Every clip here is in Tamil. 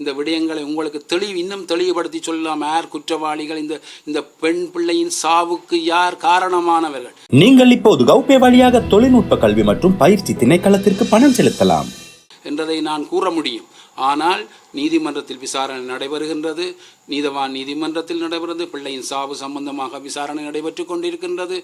இந்த விடயங்களை உங்களுக்கு தெளிவு இன்னும் தெளிவுபடுத்தி சொல்லலாம். யார் குற்றவாளிகள்? இந்த இந்த பெண் பிள்ளையின் சாவுக்கு யார் காரணமானவர்கள்? நீங்கள் இப்போது கௌபே வழியாக தொழில்நுட்ப கல்வி மற்றும் பயிற்சி திணைக்களத்திற்கு பணம் செலுத்தலாம். என்றதை நான் கூற முடியும். ஆனால் நீதிமன்றத்தில் விசாரணை நடைபெறுகின்றது. நீதவான் நீதிமன்றத்தில் நடைபெறுகிறது. பிள்ளையின் சாவு சம்பந்தமாக விசாரணை நடைபெற்று கொண்டிருக்கின்றது.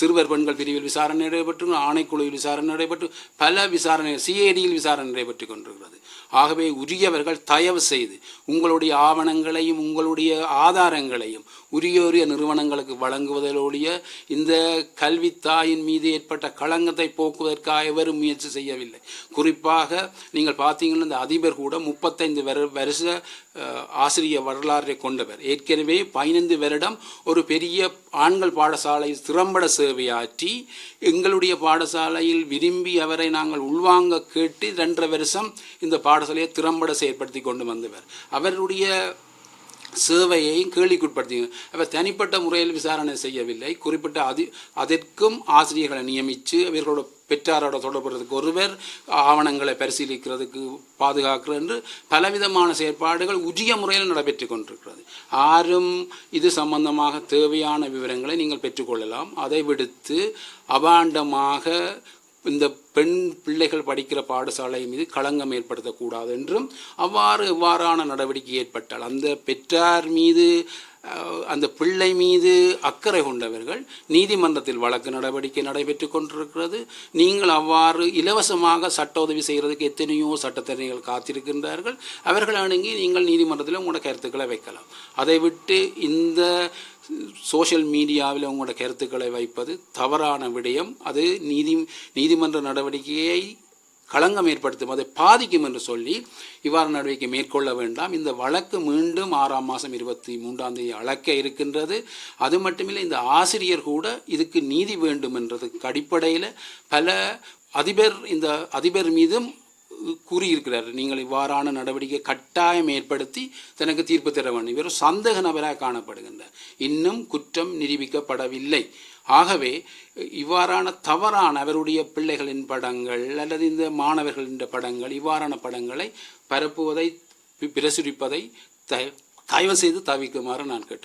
சிறுவர் பெண்கள் பிரிவில் விசாரணை நடைபெற்று ஆணைக்குழுவில் விசாரணை நடைபெற்று பல விசாரணை சிஐடியில் விசாரணை நடைபெற்று கொண்டிருக்கிறது. ஆகவே உரியவர்கள் தயவு செய்து உங்களுடைய ஆவணங்களையும் உங்களுடைய ஆதாரங்களையும் உரிய உரிய நிறுவனங்களுக்கு வழங்குவதோடைய இந்த கல்வி தாயின் மீது ஏற்பட்ட களங்கத்தை போக்குவதற்காக எவரும் முயற்சி செய்யவில்லை. குறிப்பாக நீங்கள் பார்த்தீங்கன்னா இந்த அதிபர் கூட முப்பத்தி முப்பத்தைந்து வரு வருஷ ஆசிரியர் ஆசிரிய வரலாறை கொண்டவர். ஏற்கனவே பதினைந்து வருடம் ஒரு பெரிய ஆண்கள் பாடசாலை திறம்பட சேவையாற்றி எங்களுடைய பாடசாலையில் விரும்பி அவரை நாங்கள் உள்வாங்க கேட்டு ரெண்டரை வருஷம் இந்த பாடசாலையை திறம்பட செயற்படுத்தி கொண்டு வந்தவர். அவருடைய சேவையையும் கேள்விக்குட்படுத்தி அவர் தனிப்பட்ட முறையில் விசாரணை செய்யவில்லை. குறிப்பிட்ட அதி அதற்கும் ஆசிரியர்களை நியமித்து இவர்களோட பெற்றாரோட தொடர்புறதுக்கு ஒருவர் ஆவணங்களை பரிசீலிக்கிறதுக்கு பாதுகாக்கிறது என்று பலவிதமான செயற்பாடுகள் உரிய முறையில் நடைபெற்று கொண்டிருக்கிறது. யாரும் இது சம்பந்தமாக தேவையான விவரங்களை நீங்கள் பெற்றுக்கொள்ளலாம் அதை விடுத்து அபாண்டமாக இந்த பெண் பிள்ளைகள் படிக்கிற பாடசாலை மீது களங்கம் ஏற்படுத்தக்கூடாது என்றும் அவ்வாறு எவ்வாறான நடவடிக்கை ஏற்பட்டால் அந்த பெற்றார் மீது அந்த பிள்ளை மீது அக்கறை கொண்டவர்கள் நீதிமன்றத்தில் வழக்கு நடவடிக்கை நடைபெற்று கொண்டிருக்கிறது. நீங்கள் அவ்வாறு இலவசமாக சட்ட உதவி செய்கிறதுக்கு எத்தனையோ சட்டத்தரணிகள் காத்திருக்கின்றார்கள். அவர்கள் அணுகி நீங்கள் நீதிமன்றத்தில் உங்களோட கருத்துக்களை வைக்கலாம். அதை விட்டு இந்த சோஷியல் மீடியாவில் உங்களோட கருத்துக்களை வைப்பது தவறான விடயம். அது நீதி நீதிமன்ற நடவடிக்கையை களங்கம் ஏற்படுத்தும் அதை பாதிக்கும் என்று சொல்லி இவ்வாறு நடவடிக்கை மேற்கொள்ள வேண்டாம். இந்த வழக்கு மீண்டும் ஆறாம் மாதம் இருபத்தி மூன்றாம் தேதி அழைக்க இருக்கின்றது. அது மட்டுமில்லை இந்த ஆசிரியர் கூட இதுக்கு நீதி வேண்டும் என்றதுக்கு அடிப்படையில் பல அதிபர் இந்த அதிபர் மீதும் கூறியிருக்கிறார். நீங்கள் இவ்வாறான நடவடிக்கை கட்டாயம் ஏற்படுத்தி தனக்கு தீர்ப்பு தர வேண்டும். இவர் சந்தேக நபராக காணப்படுகின்றார். இன்னும் குற்றம் நிரூபிக்கப்படவில்லை. ஆகவே இவ்வாறான தவறான அவருடைய பிள்ளைகளின் படங்கள் அல்லது இந்த மாணவர்களின் படங்கள் இவ்வாறான படங்களை பரப்புவதை பிரசுரிப்பதை த தயவு செய்து தவிக்குமாறு நான் கேட்டுக்கொள்கிறேன்.